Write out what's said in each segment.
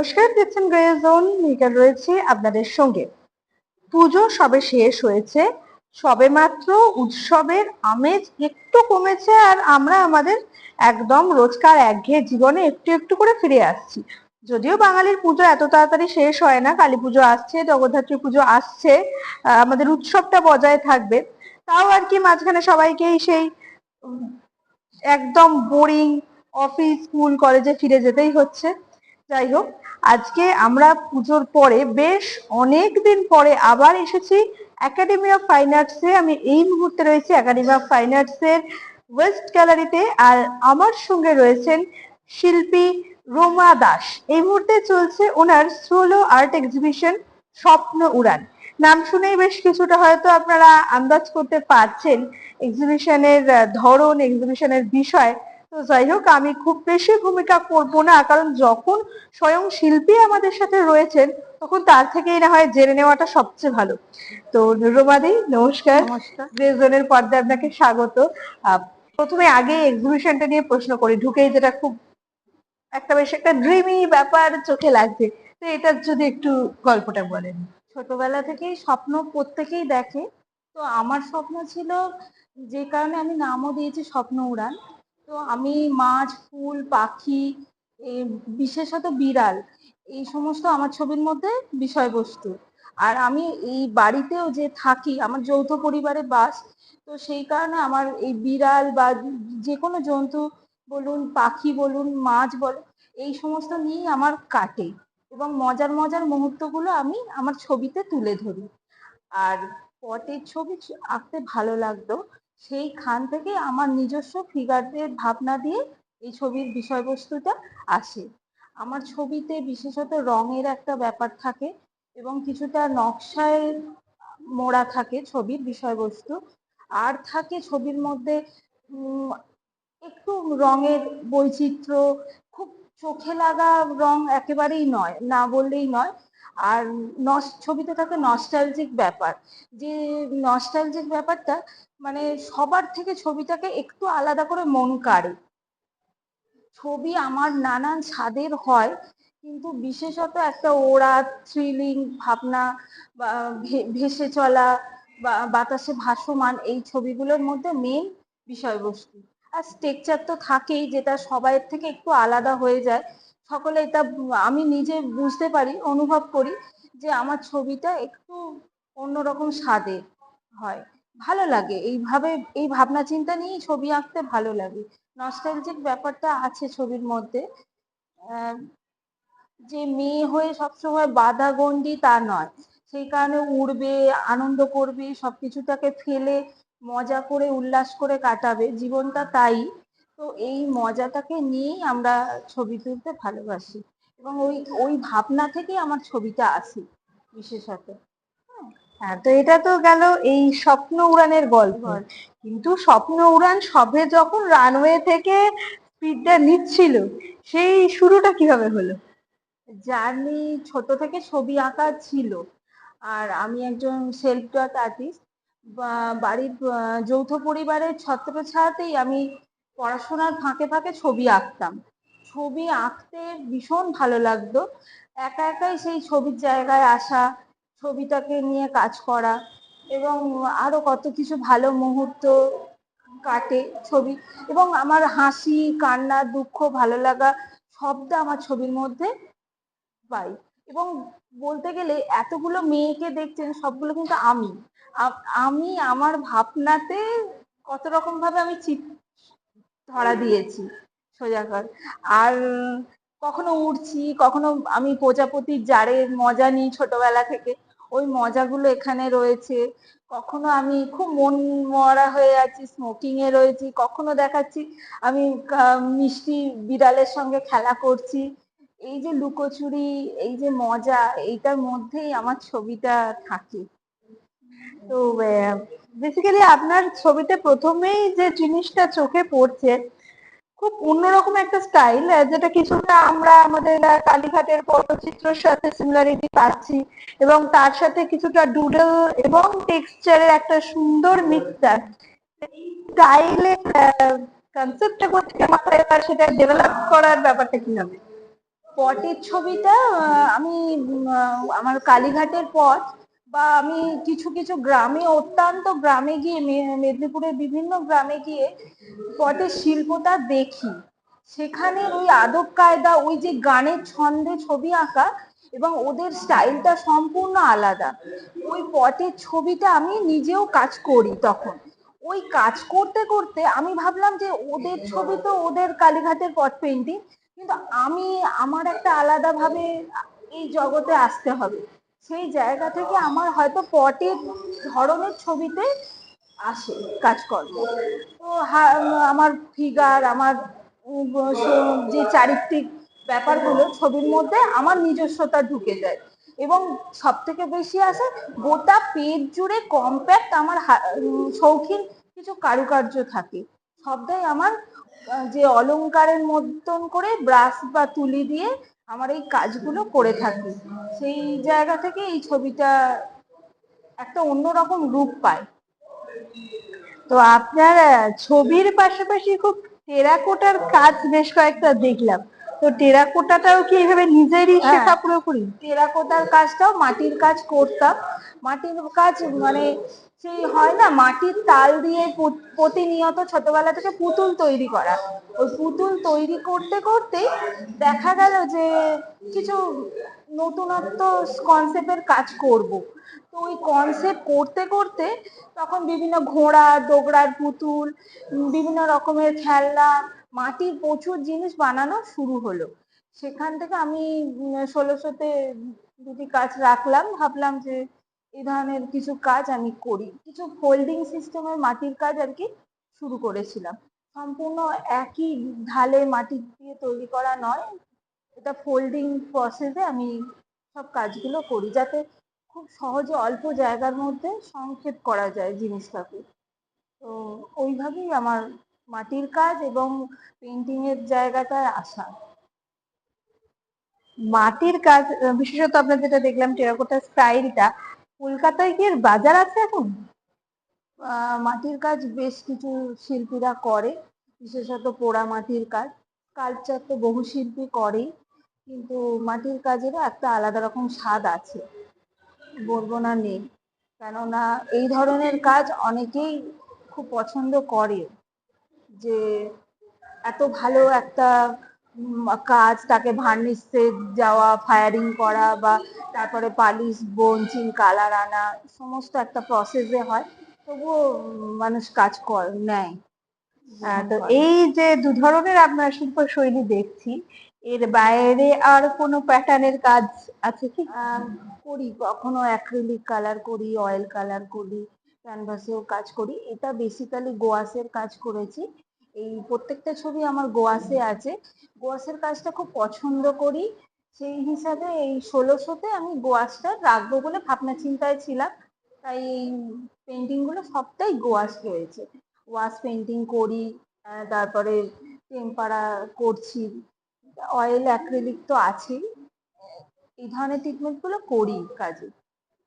নমস্কার, দেখছেন grey zone রয়েছে আপনাদের সঙ্গে। পুজো সবে শেষ হয়েছে, সবে মাত্র উৎসবের আমেজ একটু কমেছে আর আমরা আমাদের একদম রোজকার একঘেয়ে জীবনে একটু একটু করে ফিরে আসছি। যদিও বাঙালির পুজো এত তাড়াতাড়ি শেষ হয় না, কালী পুজো আসছে, জগদ্ধাত্রী পুজো আসছে আমাদের উৎসবটা বজায় থাকবে। তাও আর কি মাঝখানে সবাইকেই সেই একদম বোরিং অফিস স্কুল কলেজে ফিরে যেতেই হচ্ছে। যাই হোক আজকে আমরা পুজোর পরে বেশ অনেক দিন পরে আবার এসেছি একাডেমি অফ ফাইন আর্টসে আমি এই মুহূর্তে রয়েছি একাডেমি অফ ফাইন আর্টসের ওয়েস্ট গ্যালারিতে আর আমার সঙ্গে রয়েছেন শিল্পী রোমা দাস। এই মুহূর্তে চলছে ওনার সোলো আর্ট এক্সিবিশন স্বপ্ন উড়ান। নাম শুনেই বেশ কিছুটা হয়তো আপনারা আন্দাজ করতে পারছেন এক্সিবিশনের ধরন এক্সিবিশনের বিষয়। তো যাই হোক আমি খুব বেশি ভূমিকা করব না কারণ যখন স্বয়ং শিল্পী আমাদের সাথে রয়েছেন তখন তার থেকেই না হয় জেনে নেওয়াটা সবচেয়ে ভালো। তো রোমাদি নমস্কার। নমস্কার। রেজনের পর্দায় আপনাকে স্বাগত। প্রথমে আগে এক্সিবিশনটা নিয়ে প্রশ্ন করি ঢুকেই যেটা খুব একটা বেশ একটা ড্রিমি ব্যাপার চোখে লাগছে। তো এটার যদি একটু গল্পটা বলেন। ছোটবেলা থেকেই স্বপ্ন প্রত্যেকেই দেখে। তো আমার স্বপ্ন ছিল যে কারণে আমি নামও দিয়েছি স্বপ্ন উড়ান। তো আমি মাছ, ফুল, পাখি বিশেষত বিড়াল, এই সমস্ত আমার ছবির মধ্যে বিষয়বস্তু। আর আমি এই বাড়িতেও যে থাকি, আমার যৌথ পরিবারে বাস, তো সেই কারণে আমার এই বিড়াল বা যে কোনো জন্তু বলুন, পাখি বলুন, মাছ বলুন এই সমস্ত নিয়েই আমার কাটে। এবং মজার মজার মুহূর্তগুলো আমি আমার ছবিতে তুলে ধরি। আর পটের ছবি আঁকতে ভালো লাগতো। সেইখান থেকে আমার নিজস্ব ফিগারদের ভাবনা দিয়ে এই ছবির বিষয়বস্তুটা আসে। আমার ছবিতে বিশেষত রঙের একটা ব্যাপার থাকে এবং কিছুটা নকশায় মোড়া থাকে ছবির বিষয়বস্তু। আর থাকে ছবির মধ্যে একটু রঙের বৈচিত্র্য, খুব চোখে লাগা রং একেবারেই নয়, না বললেই নয় আর নস, ছবিতে থাকে নস্টালজিক ব্যাপার। যে নস্টালজিক ব্যাপারটা মানে সবার থেকে ছবিটাকে একটু আলাদা করে মন কাড়ে। ছবি আমার নানান স্বাদের হয়, কিন্তু বিশেষত একটা ওড়া থ্রিলিং ভাবনা, বা ভেসে চলা বাতাসে ভাসমান এই ছবিগুলোর মধ্যে মেন বিষয়বস্তু। আর স্ট্রাকচার তো থাকেই, যেটা সবাইয়ের থেকে একটু আলাদা হয়ে যায়। সকলে এটা আমি নিজে বুঝতে পারি, অনুভব করি যে আমার ছবিটা একটু অন্যরকম স্বাদে হয়। ভালো লাগে, এইভাবে এই ভাবনা চিন্তা নিয়েই ছবি আঁকতে ভালো লাগে। নস্টালজিক ব্যাপারটা আছে ছবির মধ্যে। যে মেয়ে হয়ে সবসময় বাধা গন্ডি তা নয়। সেই কারণে উড়বে, আনন্দ করবে, সবকিছুটাকে ফেলে, মজা করে, উল্লাস করে কাটাবে। জীবনটা তাই। তো এই মজাটাকে নিয়েই আমরা ছবি তুলতে ভালোবাসি। এবং ওই ওই ভাবনা থেকেই আমার ছবিটা আসে বিশেষত। হ্যাঁ তো এটা তো গেল এই স্বপ্ন উড়ানের গল্প। কিন্তু স্বপ্ন উড়ান সবে যখন রানওয়ে থেকে স্পিডটা নিচ্ছিল সেই শুরুটা কীভাবে হলো? জার্নি ছোট থেকে ছবি আঁকা ছিল। আর আমি একজন সেলফ টট আর্টিস্ট বাড়ির যৌথ পরিবারের ছত্রছায়াতেই আমি পড়াশোনার ফাঁকে ফাঁকে ছবি আঁকতাম। ছবি আঁকতে ভীষণ ভালো লাগতো। একা একাই সেই ছবির জায়গায় আসা, ছবিটাকে নিয়ে কাজ করা এবং আরও কত কিছু ভালো মুহূর্ত কাটে ছবি। এবং আমার হাসি, কান্না, দুঃখ, ভালো লাগা সবটা আমার ছবির মধ্যে পাই। এবং বলতে গেলে এতগুলো মেয়েকে দেখছেন সবগুলো কিন্তু আমি। আমি আমার ভাবনাতে কত রকম ভাবে আমি চিত ধরা দিয়েছি, সোজা কর। আর কখনো উড়ছি, কখনো আমি প্রজাপতির জারের মজা নিই ছোটবেলা থেকে। ওই মজাগুলো এখানে রয়েছে। কখনো আমি খুব মন মরা হয়ে আছি স্মোকিং এ রয়েছি। কখনো দেখাচ্ছি, আমি মিষ্টি বিড়ালের সঙ্গে খেলা করছি। এই যে লুকোচুরি, এই যে মজা, এইটার মধ্যেই আমার ছবিটা থাকে। তো বেসিক্যালি আপনার ছবিতে প্রথমেই যে জিনিসটা চোখে পড়ছে, খুব অন্যরকম একটা স্টাইল যেটা কিছুটা আমরা আমাদের কালীঘাটের পটচিত্রের সাথে সিমিলারিটি পাচ্ছি এবং তার সাথে কিছুটা ডুডল এবং টেক্সচারের একটা সুন্দর মিক্সচার স্টাইলের কনসেপ্টটা কোথেকে মাথায় এবার সেটা ডেভেলপ করার ব্যাপারটা কি হবে? পটের ছবিটা আমি আমার কালীঘাটের পথ বা আমি কিছু কিছু গ্রামে, অত্যন্ত গ্রামে গিয়ে মেদিনীপুরের বিভিন্ন গ্রামে গিয়ে পটের শিল্পটা দেখি। সেখানে ওই আদব কায়দা, ওই যে গানের ছন্দে ছবি আঁকা এবং ওদের স্টাইলটা সম্পূর্ণ আলাদা। ওই পটের ছবিটা আমি নিজেও কাজ করি তখন। ওই কাজ করতে করতে আমি ভাবলাম যে ওদের ছবি তো ওদের কালীঘাটের পট পেন্টিং কিন্তু আমি, আমার একটা আলাদা ভাবে এই জগতে আসতে হবে। সেই জায়গা থেকে আমার হয়তো পটের ধরনের ছবিতে আসে কাজকর্ম। তো আমার ফিগার, আমার যে চারিত্রিক ব্যাপারগুলো ছবির মধ্যে আমার নিজস্বতা ঢুকে যায় এবং সব থেকে বেশি আসে গোটা পেট জুড়ে কম্প্যাক্ট আমার শৌখিন কিছু কারুকার্য থাকে। সবটাই আমার যে অলংকারের মতন করে ব্রাশ বা তুলি দিয়ে আমার এই কাজগুলো করে থাকি। সেই জায়গা থেকে এই ছবিটা একটা অন্যরকম রূপ পায়। তো আপনার ছবির পাশাপাশি খুব টেরাকোটার কাজ বেশ কয়েকটা দেখলাম। তো টেরাকোটাটাও কি এইভাবে নিজেরই শেখা শেখা পুরোপুরি? টেরাকোটার কাজটাও মাটির কাজ করতাম। মাটির কাজ মানে সেই হয় না, মাটির তাল দিয়ে প্রতিনিয়ত ছোটবেলা থেকে পুতুল তৈরি করা। ওই পুতুল তৈরি করতে করতে দেখা গেল যে কিছু নতুনত্ব কনসেপ্টের কাজ করব। তো ওই কনসেপ্ট করতে করতে তখন বিভিন্ন ঘোড়া দোগড়ার পুতুল, বিভিন্ন রকমের খেলনা, মাটির প্রচুর জিনিস বানানো শুরু হলো। সেখান থেকে আমি ষোলোশোতে দুটি কাজ রাখলাম, ভাবলাম যে এই ধরনের কিছু কাজ আমি করি। কিছু ফোল্ডিং সিস্টেমের মাটির কাজ আর কি শুরু করেছিলাম। সম্পূর্ণ একই ঢালে মাটি দিয়ে তৈরি করা নয়, এটা ফোল্ডিং প্রসেসে আমি সব কাজগুলো করি যাতে খুব সহজে অল্প জায়গার মধ্যে সংক্ষেপ করা যায় জিনিসটাকে। তো ওইভাবেই আমার মাটির কাজ এবং পেন্টিং এর জায়গাটায় আসা। মাটির কাজ, বিশেষত আপনার যেটা দেখলাম টেরাকোটার স্টাইলটা কলকাতায় কি বাজার আছে এখন? মাটির কাজ বেশ কিছু শিল্পীরা করে, বিশেষত পোড়া মাটির কাজ। কালচার তো বহু শিল্পী করেই, কিন্তু মাটির কাজেরও একটা আলাদা রকম স্বাদ আছে। বলব না নেই, কেননা এই ধরনের কাজ অনেকেই খুব পছন্দ করে, যে এত ভালো একটা কাজ তাকে ভার্নিশে যাওয়া ফায়ারিং করা বা তারপরে পালিশ বঞ্চিং কালার আনা সমস্ত একটা প্রসেসে হয়। তবুও মানুষ কাজ কর নেয়। আহ, তো এই যে দু ধরনের আপনার শিল্প শৈলী দেখছি এর বাইরে আর কোনো প্যাটার্নের কাজ আছে কি? করি কখনো অ্যাক্রিলিক কালার করি অয়েল কালার করি ক্যানভাসেও কাজ করি। এটা বেসিক্যালি গোয়াসের কাজ করেছি। এই প্রত্যেকটা ছবি আমার গোয়াসে আছে। গোয়াসের কাজটা খুব পছন্দ করি। সেই হিসাবে এই ষোলোশোতে আমি গোয়াসটা রাখব বলে ভাবনা চিন্তায় ছিলাম। তাই এই পেন্টিংগুলো সবটাই গোয়াস রয়েছে ওয়াশ পেন্টিং করি তারপরে টেম্পারা করছি। অয়েল অ্যাক্রিলিক তো আছেই। এই ধরনের ট্রিটমেন্টগুলো করি কাজে।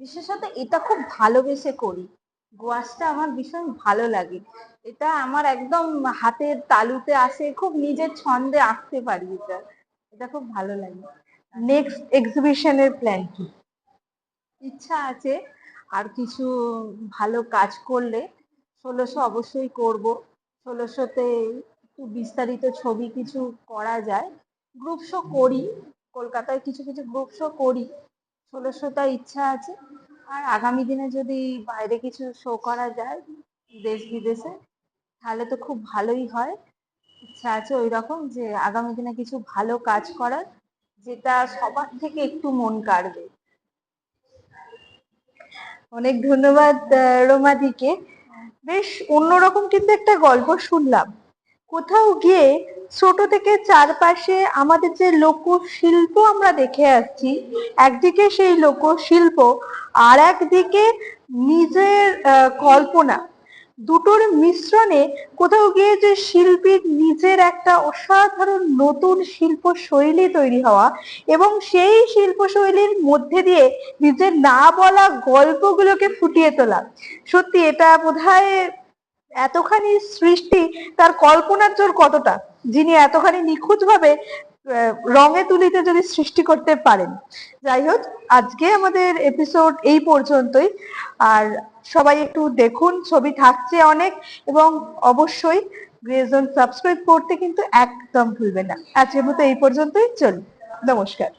বিশেষত এটা খুব ভালোবেসে করি। গোয়াসটা আমার ভীষণ ভালো লাগে। এটা আমার একদম হাতের তালুতে আসে, খুব নিজের ছন্দে আঁকতে পারি এটা। এটা খুব ভালো লাগে। নেক্সট এক্সিবিশনের প্ল্যান কি? ইচ্ছা আছে আর কিছু ভালো কাজ করলে ষোলোশো অবশ্যই করব। ষোলোশোতে একটু বিস্তারিত ছবি কিছু করা যায়। গ্রুপ শো করি, কলকাতায় কিছু কিছু গ্রুপ শো করি। ষোলোশোটা ইচ্ছা আছে। আর আগামী দিনে যদি বাইরে কিছু শো করা যায় দেশ বিদেশে, তাহলে তো খুব ভালোই হয়। ইচ্ছা আছে ওই রকম যে আগামী দিনে কিছু ভালো কাজ করার, যেটা সবার থেকে একটু মন কাড়বে। অনেক ধন্যবাদ রোমাদিকে। বেশ অন্যরকম কিন্তু একটা গল্প শুনলাম। কোথাও গিয়ে ছোট থেকে চারপাশে আমাদের যে লোকশিল্প আমরা দেখে আসছি, একদিকে সেই লোকশিল্প আর একদিকে নিজের কল্পনা। দুটোর মিশ্রণে কোথাও গিয়ে যে শিল্পীর নিজের একটা অসাধারণ নতুন শিল্প শৈলী তৈরি হওয়া এবং সেই শিল্প শৈলীর মধ্যে দিয়ে নিজের না বলা গল্পগুলোকে ফুটিয়ে তোলা। সত্যি এটা বোধহয় এতখানি সৃষ্টি, তার কল্পনার জোর কতটা? যিনি এতখানি নিখুঁত ভাবে রঙে তুলিতে যদি সৃষ্টি করতে পারেন। যাই হোক, আজকে আমাদের এপিসোড এই পর্যন্তই। আর সবাই একটু দেখুন, ছবি থাকছে অনেক এবং অবশ্যই গ্রেজন সাবস্ক্রাইব করতে কিন্তু একদম ভুলবেন না। আজকের মতো এই পর্যন্তই, চলুন, নমস্কার।